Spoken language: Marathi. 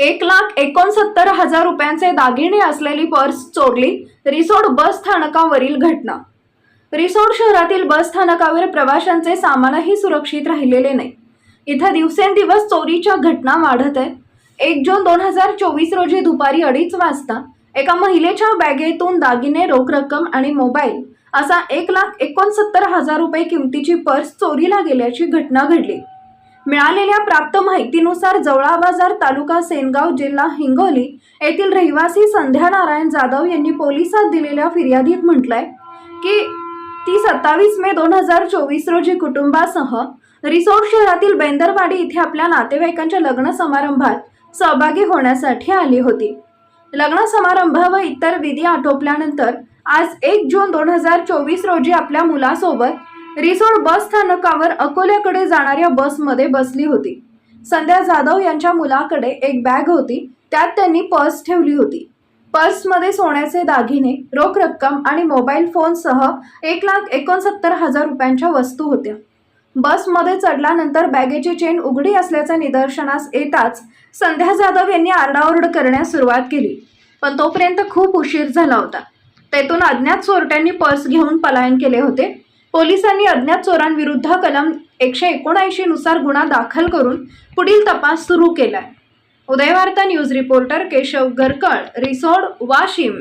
एक लाख एकोणसत्तर हजार रुपयांचे दागिने असलेली पर्स चोरली. रिसोड बस स्थानकावरील घटना. रिसोड शहरातील बस स्थानकावर प्रवाशांचे सामानही सुरक्षित राहिलेले नाही. इथं दिवसेंदिवस चोरीच्या घटना वाढत आहे. एक जून दोन हजार चोवीस रोजी दुपारी अडीच वाजता एका महिलेच्या बॅगेतून दागिने रोख रक्कम आणि मोबाईल असा एक लाख एकोणसत्तर हजार रुपये किमतीची पर्स चोरीला गेल्याची घटना घडली. मिळालेल्या प्राप्त माहितीनुसार जवळा बाजार तालुका सेनगाव जिल्हा हिंगोली येथील रहिवासी संध्या नारायण जाधव यांनी पोलिसात दिलेल्या फिर्यादीत म्हटलंय की ती सत्तावीस मे दोन हजार चोवीस रोजी कुटुंबासह रिसोड शहरातील बेंदरवाडी इथे आपल्या नातेवाईकांच्या लग्न समारंभात सहभागी होण्यासाठी आली होती. लग्न समारंभ व इतर विधी आटोपल्यानंतर आज एक जून दोन हजार चोवीस रोजी आपल्या मुलासोबत रिसोड बस स्थानकावर अकोल्याकडे जाणाऱ्या बसमध्ये बसली होती. संध्या जाधव यांच्या मुलाकडे एक बॅग होती. त्यात त्यांनी पर्स ठेवली होती. पर्समध्ये सोन्याचे दागिने रोख रक्कम आणि मोबाईल फोनसह एक लाख एकोणसत्तर हजार रुपयांच्या वस्तू होत्या. बसमध्ये चढल्यानंतर बॅगेची चेन उघडी असल्याचे निदर्शनास येताच संध्या जाधव यांनी आरडाओरड करण्यास सुरुवात केली. पण तोपर्यंत खूप उशीर झाला होता. तेथून अज्ञात चोरट्यांनी पर्स घेऊन पलायन केले होते. पोलिसांनी अज्ञात चोरांविरुद्ध कलम एकशे एकोणऐंशी नुसार गुन्हा दाखल करून पुढील तपास सुरू केलाय. Udayvarta news reporter Keshav Garkal Risod Washim.